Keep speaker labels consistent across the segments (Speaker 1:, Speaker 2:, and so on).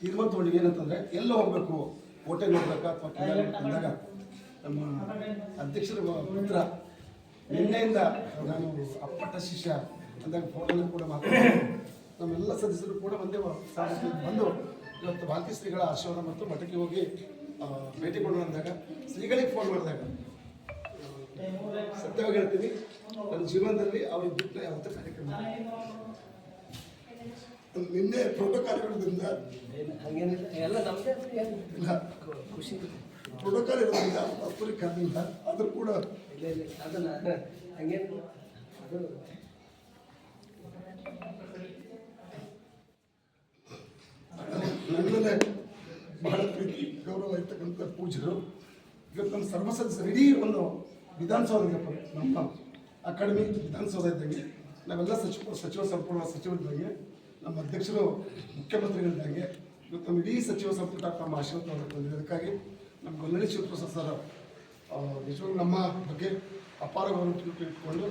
Speaker 1: ತೀರ್ಮಾನ ತಗೊಂಡು ಏನಂತಂದ್ರೆ ಎಲ್ಲ ಹೋಗ್ಬೇಕು ಹೋಟೆಲ್ ಹೋಗ್ಬೇಕಾ ಅಥವಾ ಅಂದಾಗ ನಮ್ಮ ಅಧ್ಯಕ್ಷರ ಪುತ್ರ ನಿನ್ನೆಯಿಂದ ನಾನು ಅಪ್ಪಟ ಶಿಷ್ಯ ಅಂದಾಗ ಫೋನಲ್ಲಿ ಕೂಡ ಮಾತಾಡ್ತೀನಿ ನಮ್ಮೆಲ್ಲ ಸದಸ್ಯರು ಕೂಡ ಒಂದೇ ಸಾಧಿಸಿ ಬಂದು ಇವತ್ತು ಭಾರತೀಯ ಶ್ರೀಗಳ ಆಶೀರ್ವಾದ ಮತ್ತು ಮಠಕ್ಕೆ ಹೋಗಿ ಭೇಟಿ ಕೊಡೋಣ ಅಂದಾಗ ಶ್ರೀಗಳಿಗೆ ಫೋನ್ ಮಾಡಿದಾಗ ಸತ್ಯವಾಗಿ ಹೇಳ್ತೀನಿ ನನ್ನ ಜೀವನದಲ್ಲಿ ಅವ್ರಿಗೆ ಬಿಟ್ಟು ಯಾವತ್ತೂ ಕಾರ್ಯಕ್ರಮ. ನಿನ್ನೆ ಪ್ರೋಟೋಕಾಲ್ ಇರೋದ್ರಿಂದ.
Speaker 2: ಹಂಗೇನಿಲ್ಲ. ಎಲ್ಲ ನಮ್ದೇ
Speaker 1: ಇಲ್ಲ.
Speaker 2: ಖುಷಿ.
Speaker 1: ಪ್ರೋಟೋಕಾಲ್ ಇರೋದ್ರಿಂದ ಅಪ್ಪರಿಗೆ ಕರೆದಿಲ್ಲ ಆದರೂ ಕೂಡ
Speaker 2: ಇಲ್ಲ ಹಂಗೇನಿಲ್ಲ ಅದು.
Speaker 1: ನನ್ನ ಮೇಲೆ ಬಹಳ ಪ್ರೀತಿ ಗೌರವ ಇರ್ತಕ್ಕಂಥ ಪೂಜರು ಇವತ್ತು ನಮ್ಮ ಸರ್ವ ಸದಸ್ಯರು ಇಡೀ ಒಂದು ವಿಧಾನಸೌಧ ನಮ್ಮ ಅಕಾಡೆಮಿ ವಿಧಾನಸೌಧ ಇದ್ದಂಗೆ. ನಾವೆಲ್ಲ ಸಚಿವ ಸಚಿವ ಸಂಪುಟ ಸಚಿವರಿದ್ದಂಗೆ. ನಮ್ಮ ಅಧ್ಯಕ್ಷರು ಮುಖ್ಯಮಂತ್ರಿಗಳಿದ್ದಂಗೆ ಇವತ್ತು ನಮ್ಮ ಇಡೀ ಸಚಿವ ಸಂಪುಟ ತಮ್ಮ ಆಶೀರ್ವಾದ ತಂದಿದೆ ಅದಕ್ಕಾಗಿ ನಮ್ಮ ಗೊಲ್ಲಳ್ಳಿ ಶಿವಪ್ರಸಾದ್ ಸರ್ ನಿಜವಾಗ್ಲೂ ನಮ್ಮ ಬಗ್ಗೆ ಅಪಾರ ಗೌರವ ಇಟ್ಕೊಂಡು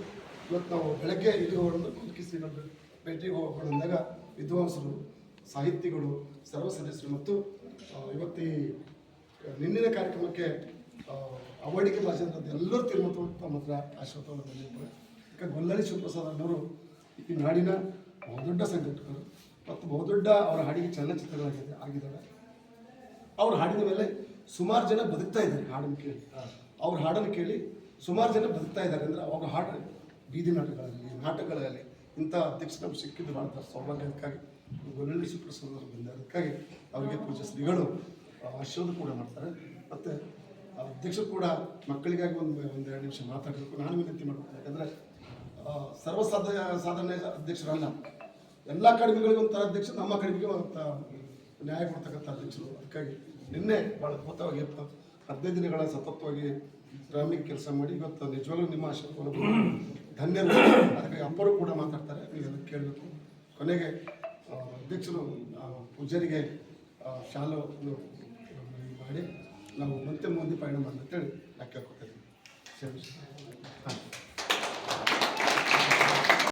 Speaker 1: ಇವತ್ತು ನಾವು ಬೆಳಗ್ಗೆ ಇದು ಕುಲ್ಕಿಸಿ ಭೇಟಿಗೆ ಹೋಗೋಣ ಅಂದಾಗ ವಿದ್ವಾಂಸರು, ಸಾಹಿತಿಗಳು, ಸರ್ವ ಸದಸ್ಯರು ಮತ್ತು ಇವತ್ತಿ ನಿನ್ನಿನ ಕಾರ್ಯಕ್ರಮಕ್ಕೆ ಅವಾರ್ಡಿಗೆ ಭಾಷೆದಂತ ಎಲ್ಲರೂ ತೀರ್ಮಾನ ತಮ್ಮ ಹತ್ರ ಆಶೀರ್ವಾದ ಬಂದಿದ್ದಾರೆ ಯಾಕೆ ಗೊಲ್ಲಳ್ಳಿ ಶಿವಪ್ರಸಾದ್ ಅನ್ನೋರು ಈ ನಾಡಿನ ಬಹುದೊಡ್ಡ ಸಂಘಟಕರು ಮತ್ತು ಬಹುದೊಡ್ಡ ಅವರ ಹಾಡಿಗೆ ಚಲನಚಿತ್ರಗಳಾಗಿದೆ ಆಗಿದ್ದಾವೆ. ಅವ್ರ ಹಾಡಿನ ಮೇಲೆ ಸುಮಾರು ಜನ ಬದುಕ್ತಾ ಇದ್ದಾರೆ. ಹಾಡನ್ನು ಕೇಳಿ. ಅವ್ರ ಹಾಡನ್ನು ಕೇಳಿ ಸುಮಾರು ಜನ ಬದುಕ್ತಾ ಇದ್ದಾರೆ. ಅಂದರೆ ಅವ್ರ ಹಾಡು ಬೀದಿ ನಾಟಕಗಳಲ್ಲಿ ನಾಟಕಗಳಲ್ಲಿ ಇಂಥ ಅಧ್ಯಕ್ಷ ನಮ್ಗೆ ಸಿಕ್ಕಿದ್ದು ಭಾಳ ಸೌಭಾಗ್ಯ. ಅದಕ್ಕಾಗಿ ಗೊಲ್ಲಳ್ಳಿ ಸುಪ್ರಸಾದ್ ಅವರು ಬಂದ ಅದಕ್ಕಾಗಿ ಅವರಿಗೆ ಪೂಜೆ ಶ್ರೀಗಳು ಆಶೀರ್ವಾದ ಕೂಡ ಮಾಡ್ತಾರೆ. ಮತ್ತು ಅಧ್ಯಕ್ಷರು ಕೂಡ ಮಕ್ಕಳಿಗಾಗಿ ಒಂದು ಒಂದು ಎರಡು ನಿಮಿಷ ಮಾತಾಡಬೇಕು. ನಾನು ವಿನಂತಿ ಮಾಡ್ತೀನಿ ಯಾಕಂದರೆ ಸರ್ವಸಾಧ ಸಾಧಾರಣ ಅಧ್ಯಕ್ಷರಲ್ಲ. ಎಲ್ಲ ಅಕಾಡೆಮಿಗಳಿಗೂ ಒಂಥರ ಅಧ್ಯಕ್ಷರು, ನಮ್ಮ ಅಕಾಡೆಮಿಗೆ ಒಂದು ನ್ಯಾಯ ಕೊಡ್ತಕ್ಕಂಥ ಅಧ್ಯಕ್ಷರು. ಅದಕ್ಕಾಗಿ ನಿನ್ನೆ ಭಾಳ ಅದ್ಭುತವಾಗಿ ಹದಿನೈದು ದಿನಗಳ ಸತತವಾಗಿ ಶ್ರಾಮಿಕ ಕೆಲಸ ಮಾಡಿ ಇವತ್ತು ನಿಜವಾಗ್ಲೂ ನಿಮ್ಮ ಆಶೀರ್ವಾದ ಧನ್ಯರು. ಅದಕ್ಕಾಗಿ ಅಪ್ಪರು ಕೂಡ ಮಾತಾಡ್ತಾರೆ, ನೀವು ಅದಕ್ಕೆ ಕೇಳಬೇಕು. ಕೊನೆಗೆ ಅಧ್ಯಕ್ಷರು ಪೂಜರಿಗೆ ಶಾಲು ಮಾಡಿ, ನಾವು ಮತ್ತೆ ಮುಂದೆ ಪಯಣ ಅಂತೇಳಿ ನಾ ಕೇಳ್ಕೊತಾ ಇದ್ದೀನಿ.